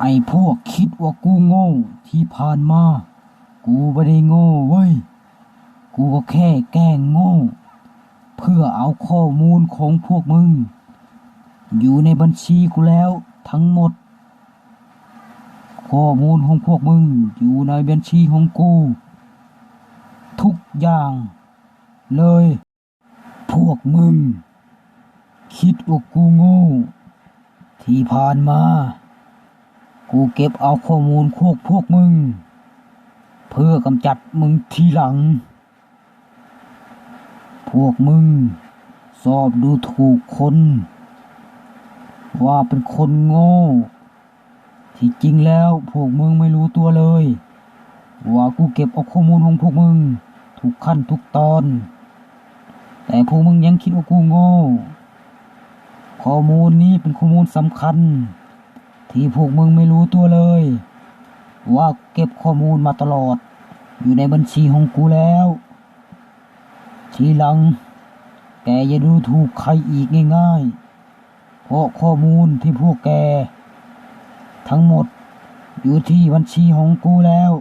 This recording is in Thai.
ไอ้พวกคิดว่ากูโง่ที่ผ่านมา กูไม่ได้โง่เว้ย กูก็แค่แกล้งโง่ เพื่อเอาข้อมูลของพวกมึง อยู่ในบัญชีกูแล้วทั้งหมด ข้อมูลของพวกมึงอยู่ในบัญชีของกู ทุกอย่างเลย พวกมึง คิดว่ากูโง่ ที่ผ่านมา กูเก็บเอาข้อมูลพวกพวกมึง เพื่อกำจัดมึงทีหลัง พวกมึง สอบดูถูกคน ว่าเป็นคนโง่ ที่จริงแล้วพวกมึงไม่รู้ตัวเลย ว่ากูเก็บเอาข้อมูลของพวกมึง ทุกขั้นทุกตอน แต่พวกมึงยังคิดว่ากูโง่ ข้อมูลนี้เป็นข้อมูลสำคัญ ที่พวกมึงไม่รู้ตัวเลย ว่าเก็บข้อมูลมาตลอด อยู่ในบัญชีของกูแล้ว ทีหลัง แกอย่าดูถูกใครอีกง่ายๆ เพราะข้อมูลที่พวกแก ทั้งหมดอยู่ที่บัญชีของกูแล้ว